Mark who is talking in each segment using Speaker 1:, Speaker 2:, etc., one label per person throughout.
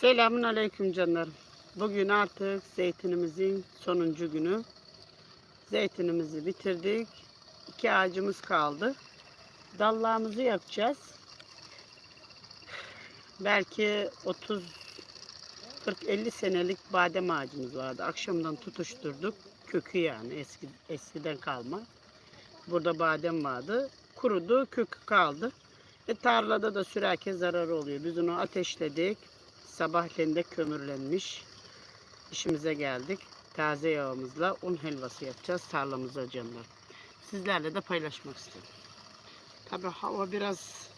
Speaker 1: Selamun Aleyküm canlarım. Bugün artık zeytinimizin sonuncu günü. Zeytinimizi bitirdik. İki ağacımız kaldı. Dallarımızı yapacağız. Belki 30 40-50 senelik badem ağacımız vardı. Akşamdan tutuşturduk. Kökü yani eski eskiden kalma. Burada badem vardı. Kurudu, kökü kaldı. E tarlada da sürerken zararı oluyor. Biz onu ateşledik. Sabahleyin de kömürlenmiş. İşimize geldik. Taze yağımızla un helvası yapacağız tarlamıza canlar. Sizlerle de paylaşmak istedim. Tabi hava biraz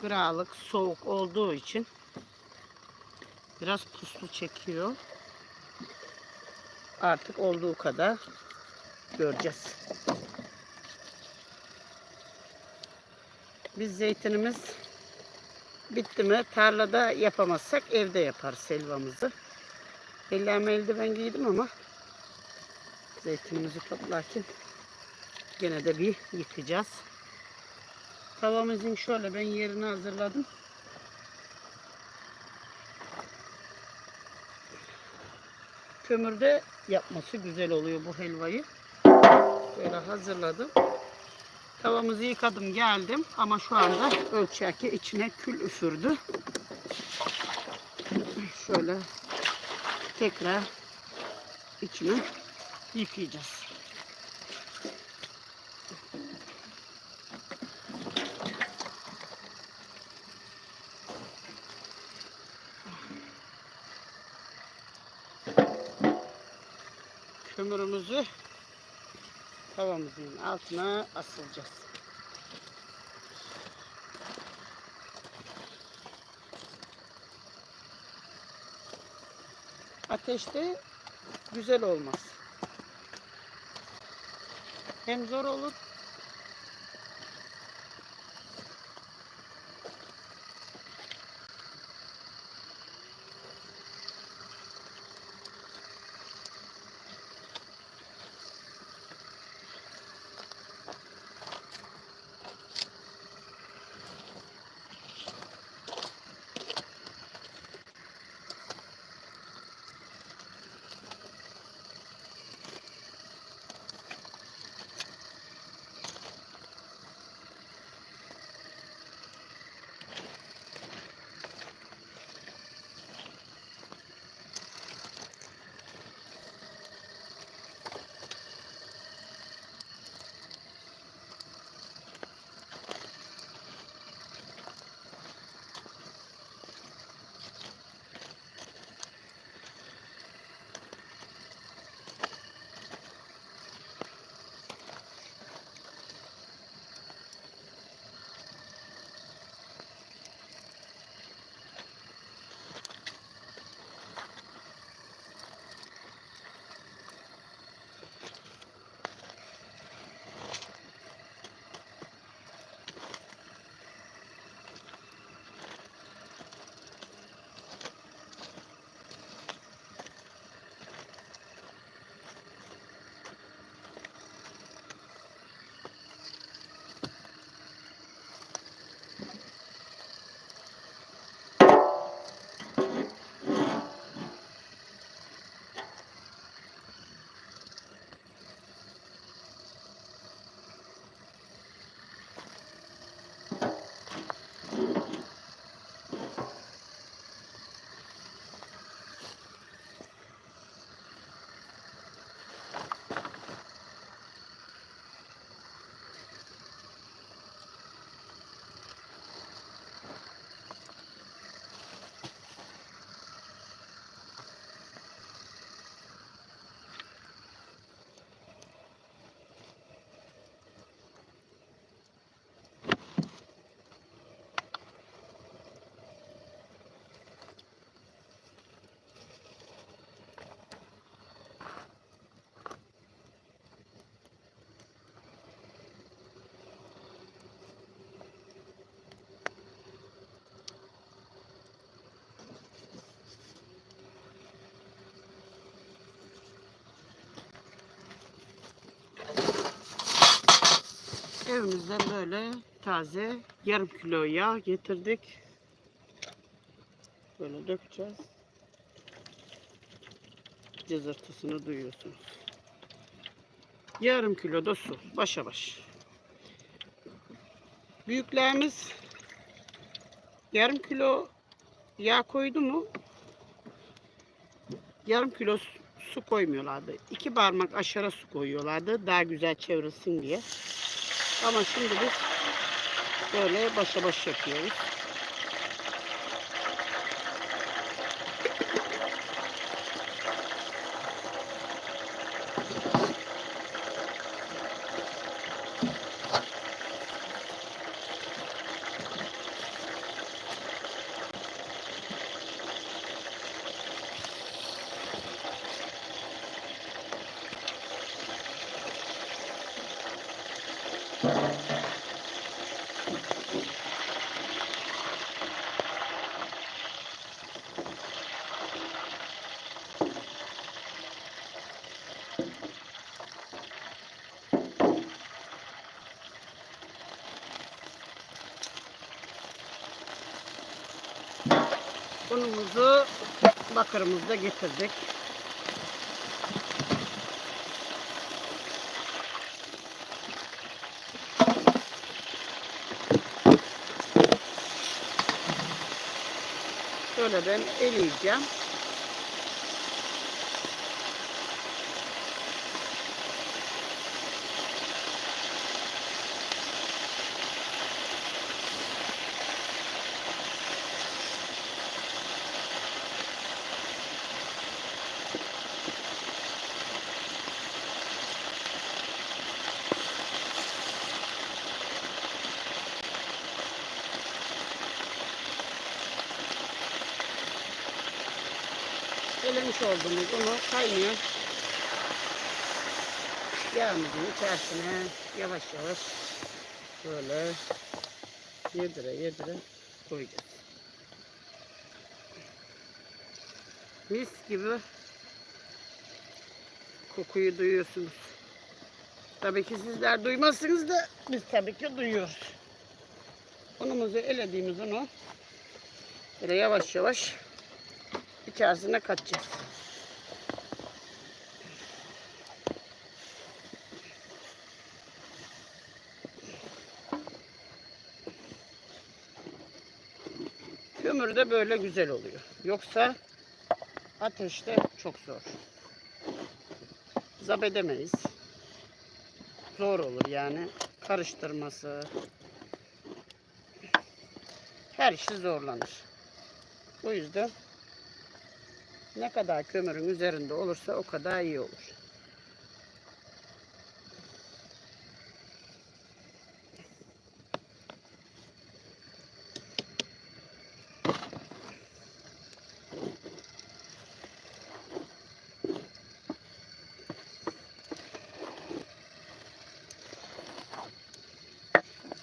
Speaker 1: kıralık, soğuk olduğu için biraz puslu çekiyor. Artık olduğu kadar göreceğiz. Biz zeytinimiz bitti mi tarlada yapamazsak evde yaparız helvamızı. Ellerime eldiven giydim ama zeytinimizi toplarken gene de bir yıkayacağız. Tavamızın şöyle ben yerini hazırladım. Kömürde yapması güzel oluyor bu helvayı. Böyle hazırladım. Tavamızı yıkadım geldim ama şu anda ölçerken içine kül üfürdü. Şöyle tekrar içine yıkayacağız. Kömürümüzü tavamızın altına asılacağız. Ateşte güzel olmaz. Hem zor olur Evimizden böyle taze yarım kilo yağ getirdik. Böyle dökeceğiz. Cızırtısını duyuyorsunuz. Yarım kilo da su. Başa baş. Büyüklerimiz yarım kilo yağ koydu mu yarım kilo su- koymuyorlardı. İki parmak aşağı su koyuyorlardı. Daha güzel çevrilsin diye. Ama şimdi biz böyle başa baş yapıyoruz. Unumuzu bakırımızda getirdik. Şöyle ben eleyeceğim. Elemiş olduğumuz unu kaynıyor. Yağımızın içerisine yavaş yavaş böyle yedire yedire koyacağız. Mis gibi kokuyu duyuyorsunuz. Tabii ki sizler duymazsınız da biz tabii ki duyuyoruz. Unumuzu elediğimiz unu böyle yavaş yavaş içerisine katacağız. Kömür de böyle güzel oluyor. Yoksa ateşte çok zor. Zap edemeyiz. Zor olur yani. Karıştırması. Her işi zorlanır. O yüzden ne kadar kömürün üzerinde olursa o kadar iyi olur.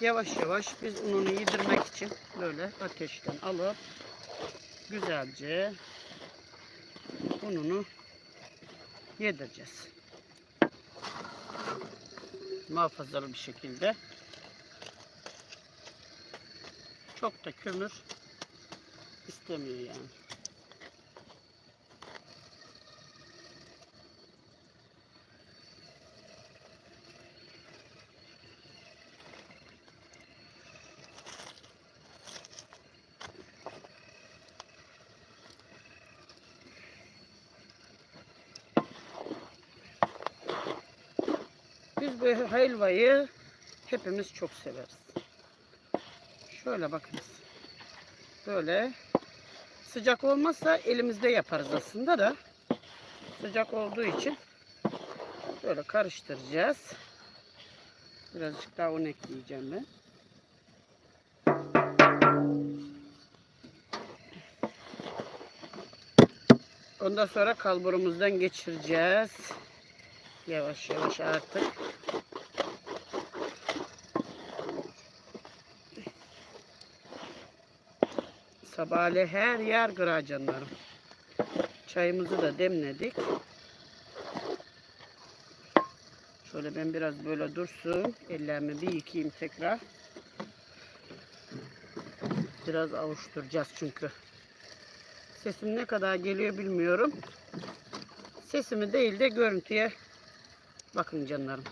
Speaker 1: Yavaş yavaş biz ununu yedirmek için böyle ateşten alıp güzelce ununu yedireceğiz. Muhafazalı bir şekilde. Çok da kömür istemiyor yani. Biz bu helvayı hepimiz çok severiz. Şöyle bakınız. Böyle sıcak olmazsa elimizde yaparız aslında da sıcak olduğu için böyle karıştıracağız. Birazcık daha un ekleyeceğim ben. Ondan sonra kalburumuzdan geçireceğiz. Yavaş yavaş artık. Sabahleyin her yer kırar canlarım. Çayımızı da demledik. Şöyle ben biraz böyle dursun. Ellerimi bir yıkayayım tekrar. Biraz avuşturacağız çünkü. Sesim ne kadar geliyor bilmiyorum. Sesimi değil de görüntüye bakın canlarım.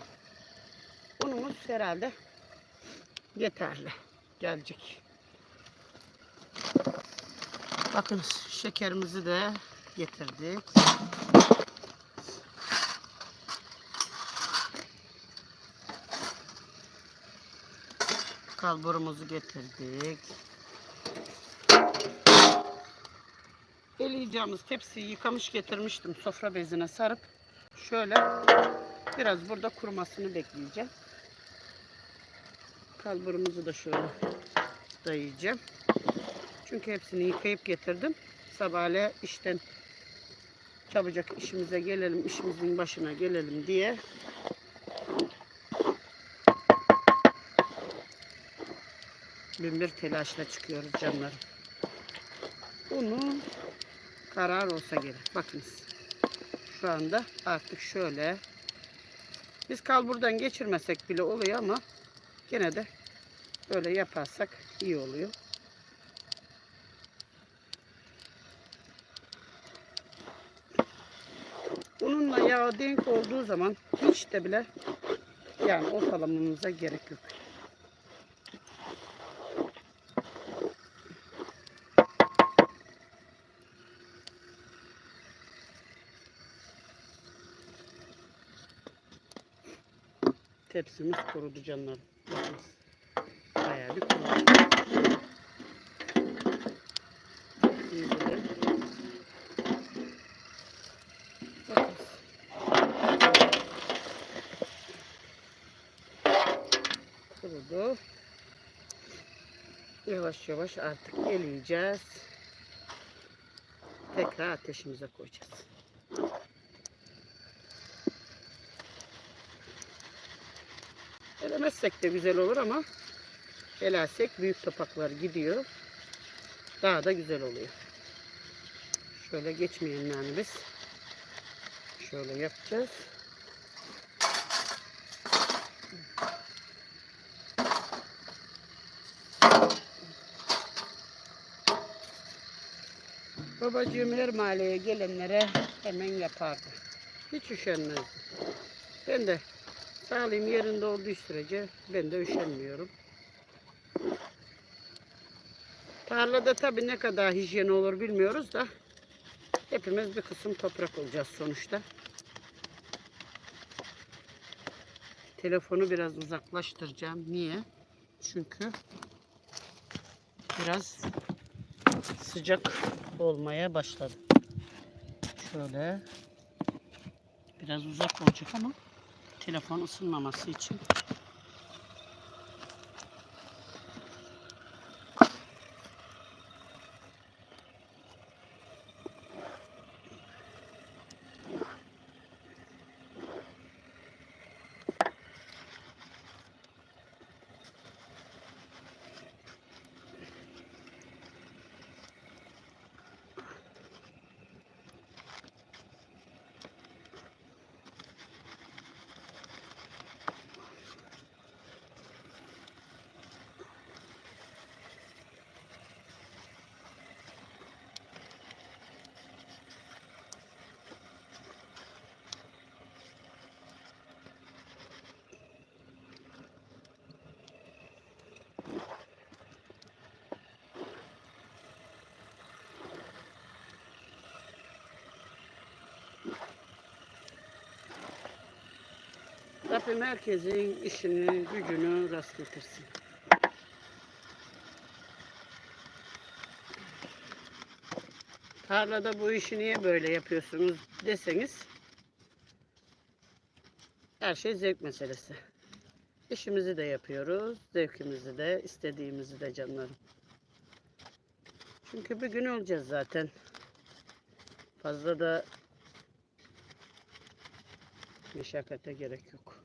Speaker 1: Unumuz herhalde yeterli. Gelecek. Bakın şekerimizi de getirdik. Kalburumuzu getirdik. Eleyeceğimiz tepsiyi yıkamış getirmiştim sofra bezine sarıp şöyle biraz burada kurumasını bekleyeceğim. Kalburumuzu da şöyle dayayacağım. Çünkü hepsini yıkayıp getirdim. Sabahleyin işten çabucak işimize gelelim, işimizin başına gelelim diye bin telaşla çıkıyoruz canlarım. Bunu karar olsa gerek. Bakınız. Şu anda artık şöyle biz kalburdan geçirmesek bile oluyor ama gene de böyle yaparsak iyi oluyor. Yağ denk olduğu zaman hiç de bile yani ortalamamıza gerek yok. Tepsimiz kurudu canlarım. Bayağı bir kurudu. Tepsimizi de bakınız. Kurudu. Yavaş yavaş artık eleyeceğiz. Tekrar ateşimize koyacağız. Elemezsek de güzel olur ama elersek büyük topaklar gidiyor. Daha da güzel oluyor. Şöyle geçmeyelim yani biz. Şöyle yapacağız. Babacığım her mahalleye gelenlere hemen yapardı. Hiç üşenmezdi. Ben de sağlığım yerinde olduğu sürece ben de üşenmiyorum. Tarlada tabii ne kadar hijyen olur bilmiyoruz da hepimiz bir kısım toprak olacağız sonuçta. Telefonu biraz uzaklaştıracağım. Niye? Çünkü biraz sıcak olmaya başladı. Şöyle biraz uzak olacak ama telefon ısınmaması için Rabbim herkesin işini, gücünü rast getirsin. Tarlada bu işi niye böyle yapıyorsunuz deseniz her şey zevk meselesi. İşimizi de yapıyoruz, zevkimizi de, istediğimizi de canlarım. Çünkü bir gün olacağız zaten. Fazla da meşakkate gerek yok.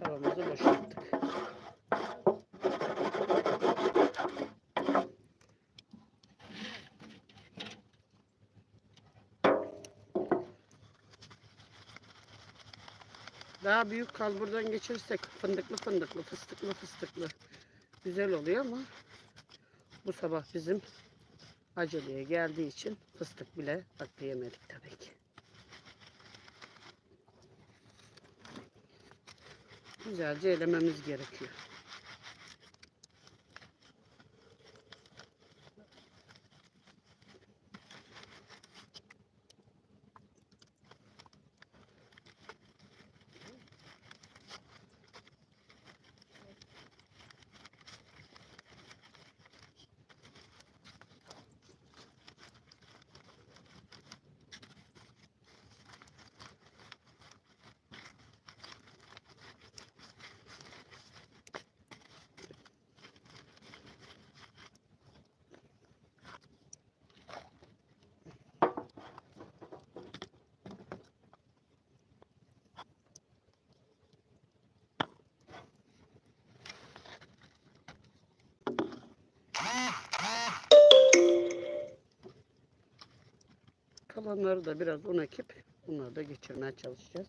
Speaker 1: Tavamızı boşalttık. Daha büyük kalburdan geçirirsek fındıklı fındıklı, fıstıklı fıstıklı güzel oluyor ama bu sabah bizim aceleye geldiği için fıstık bile atlayemedik tabii ki. Güzelce elememiz gerekiyor. Kalanları da biraz un ekip bunları da geçirmeye çalışacağız.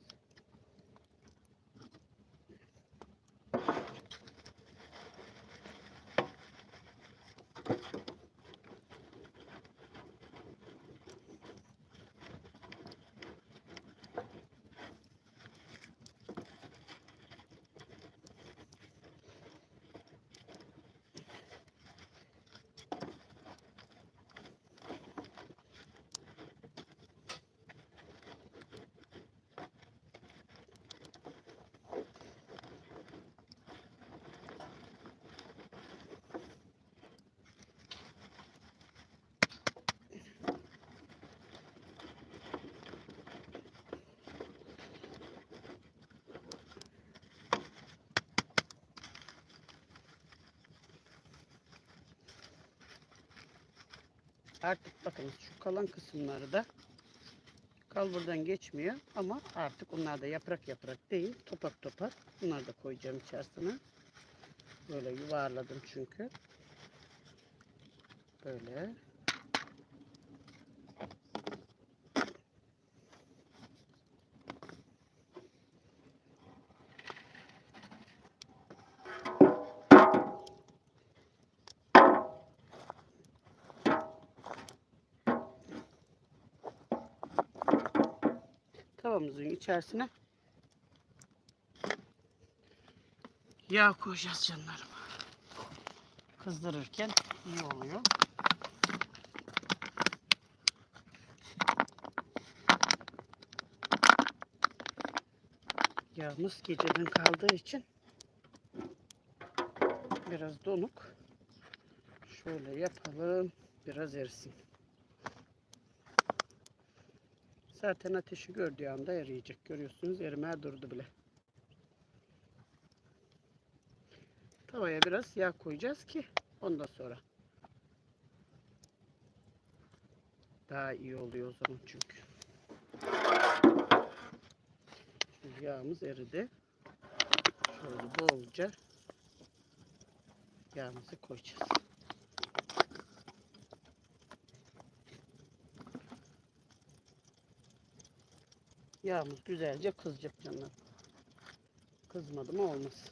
Speaker 1: Artık bakın şu kalan kısımları da kalburdan geçmiyor ama artık onlar da yaprak yaprak değil topak topak bunları da koyacağım içerisine. Böyle yuvarladım çünkü. Böyle. Tavamızın içerisine yağ koyacağız canlarım. Kızdırırken iyi oluyor. Yağımız geceden kaldığı için biraz donuk. Şöyle yapalım. Biraz erisin. Zaten ateşi gördüğü anda eriyecek. Görüyorsunuz erimeye durdu bile. Tavaya biraz yağ koyacağız ki ondan sonra. Daha iyi oluyor o zaman çünkü. Şimdi yağımız eridi. Şöyle bolca yağımızı koyacağız. Yağımız güzelce kızacak canlar. Kızmadı mı olmaz.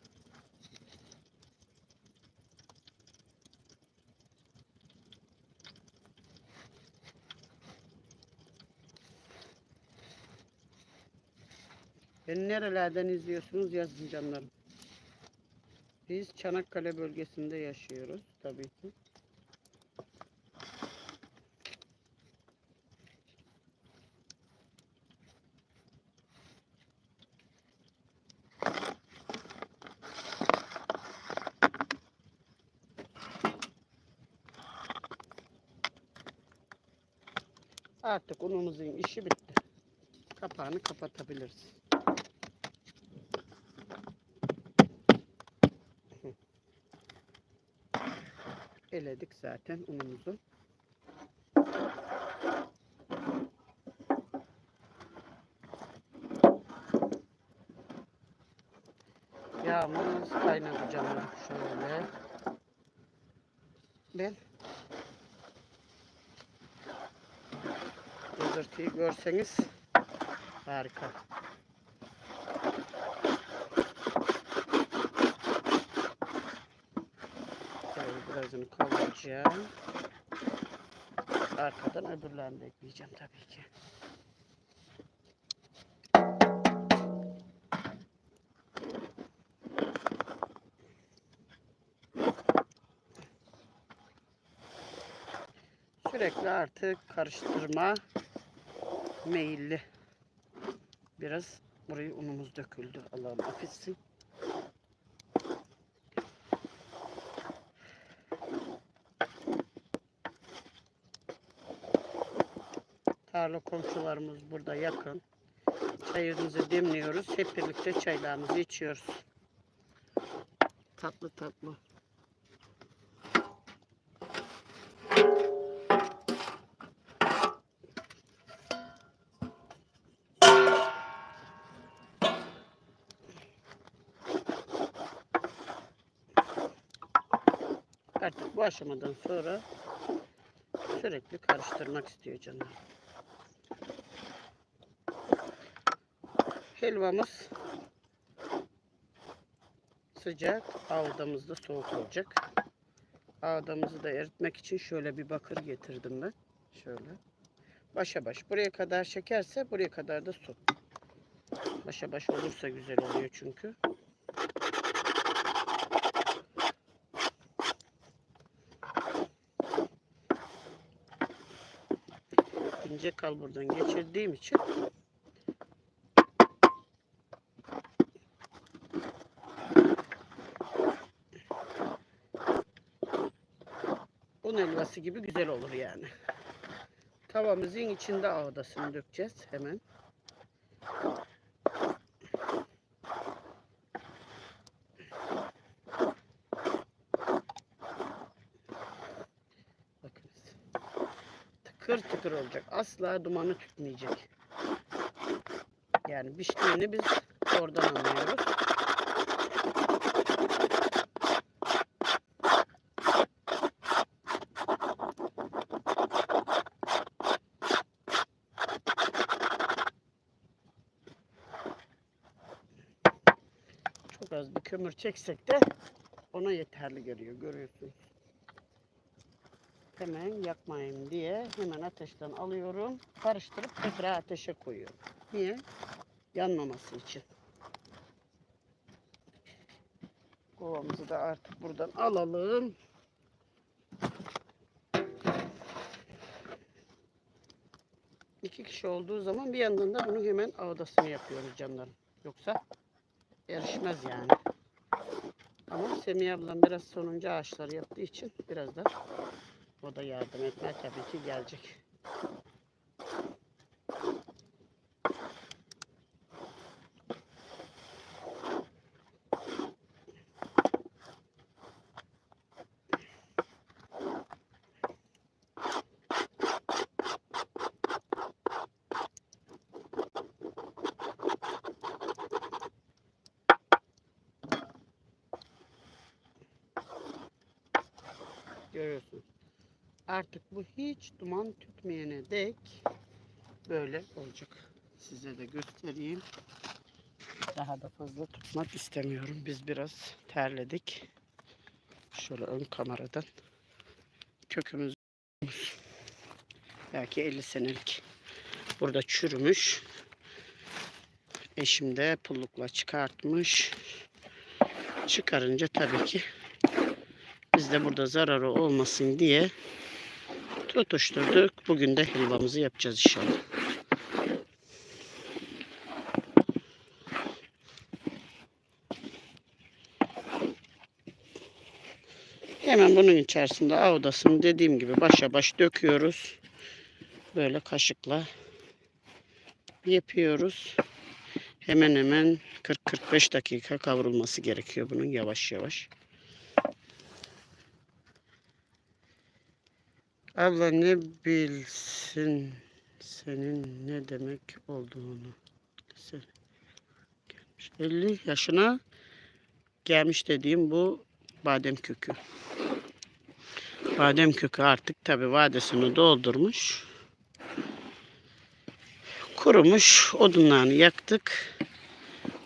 Speaker 1: Beni nerelerden izliyorsunuz yazın canlarım. Biz Çanakkale bölgesinde yaşıyoruz tabii ki. Artık unumuzun işi bitti. Kapağını kapatabiliriz. Eledik zaten unumuzu. eklerseniz harika. Şöyle birazını kavuracağım. Arkadan öbürlerini de ekleyeceğim tabii ki. sürekli artık karıştırma meyilli. Biraz burayı unumuz döküldü. Allah'ım affetsin. Tarla komşularımız burada yakın. Çayımızı demliyoruz. Hep birlikte çaylarımızı içiyoruz. Tatlı tatlı. Artık bu aşamadan sonra sürekli karıştırmak istiyor canım. Helvamız sıcak, ağdamız da soğuk olacak. Ağdamızı da eritmek için şöyle bir bakır getirdim ben. Şöyle. Başa baş. Buraya kadar şekerse buraya kadar da su. Başa baş olursa güzel oluyor çünkü. İnce kalburdan geçirdiğim için un helvası gibi güzel olur yani. Tavamızın içinde ağdasını dökeceğiz hemen. Bakınız. Tıkır olacak. Asla dumanı tütmeyecek. Yani piştiğini biz oradan anlıyoruz. Çok az bir kömür çeksek de ona yeterli geliyor görüyorsunuz. Hemen yakmayayım diye hemen ateşten alıyorum. Karıştırıp tekrar ateşe koyuyorum. Niye? Yanmaması için. Kovamızı da artık buradan alalım. İki kişi olduğu zaman bir yandan da bunu hemen ağdasını yapıyoruz canlarım. Yoksa erişmez yani. Ama Semih ablam biraz sonuncu ağaçları yaptığı için biraz da o da yardım etmeye tabii ki gelecek. Görüyorsun. Artık bu hiç duman tütmeyene dek böyle olacak. Size de göstereyim. Daha da fazla tutmak istemiyorum. Biz biraz terledik. Şöyle ön kameradan. Kökümüz belki 50 senelik. Burada çürümüş. Eşim de pullukla çıkartmış. Çıkarınca tabii ki biz de burada zararı olmasın diye tutuşturduk. Bugün de helvamızı yapacağız inşallah. Hemen bunun içerisinde avdasını dediğim gibi başa baş döküyoruz. Böyle kaşıkla yapıyoruz. Hemen hemen 40-45 dakika kavrulması gerekiyor bunun yavaş yavaş. Abla ne bilsin senin ne demek olduğunu. Sen gelmiş. 50 yaşına gelmiş dediğim bu badem kökü. Badem kökü artık tabi vadesini doldurmuş. Kurumuş. Odunlarını yaktık.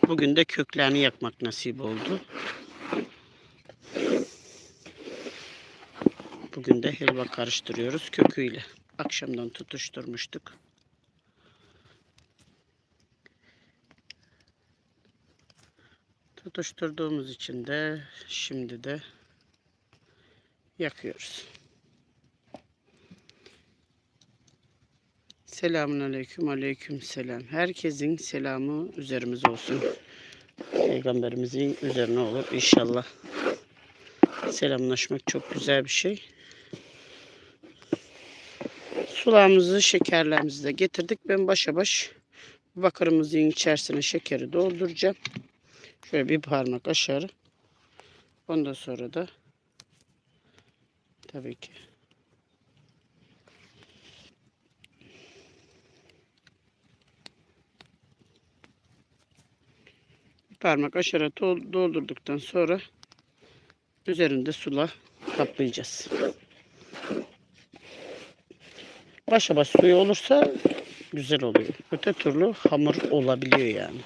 Speaker 1: Bugün de köklerini yakmak nasip oldu. Bugün de helva karıştırıyoruz köküyle. Akşamdan tutuşturmuştuk. Tutuşturduğumuz için de şimdi de yakıyoruz. Selamun aleyküm aleyküm selam. Herkesin selamı üzerimize olsun. Peygamberimizin üzerine olur inşallah. Selamlaşmak çok güzel bir şey. Sularımızı, şekerlerimizi de getirdik. Ben başa baş bakırımızın içerisine şekeri dolduracağım. Şöyle bir parmak aşağı. Ondan sonra da tabii ki parmak aşağı dol- doldurduktan sonra üzerinde sula kaplayacağız. Başa baş suyu olursa güzel oluyor. Öte türlü hamur olabiliyor yani.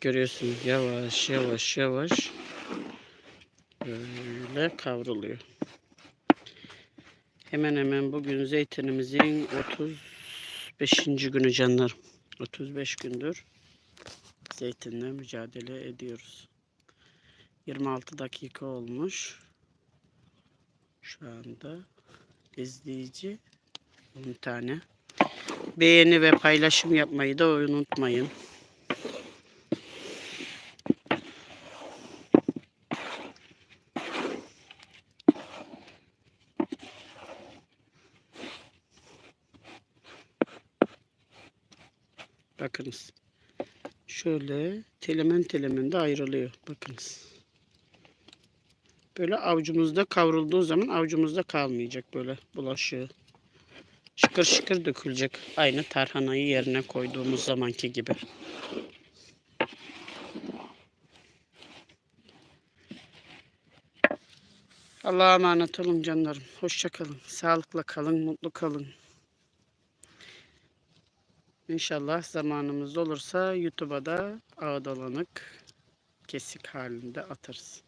Speaker 1: Görüyorsunuz yavaş yavaş yavaş böyle kavruluyor. Hemen hemen bugün zeytinimizin 35. günü canlarım. 35 gündür zeytinle mücadele ediyoruz. 26 dakika olmuş. Şu anda izleyici 10 tane. Beğeni ve paylaşım yapmayı da unutmayın. Bakınız. Şöyle telemen telemen de ayrılıyor. Bakınız. Böyle avucumuzda kavrulduğu zaman avucumuzda kalmayacak böyle bulaşığı. Şıkır şıkır dökülecek. Aynı tarhanayı yerine koyduğumuz zamanki gibi. Allah'a emanet olun canlarım. Hoşça kalın. Sağlıkla kalın, mutlu kalın. İnşallah zamanımız olursa YouTube'a da ağdalanık kesik halinde atarız.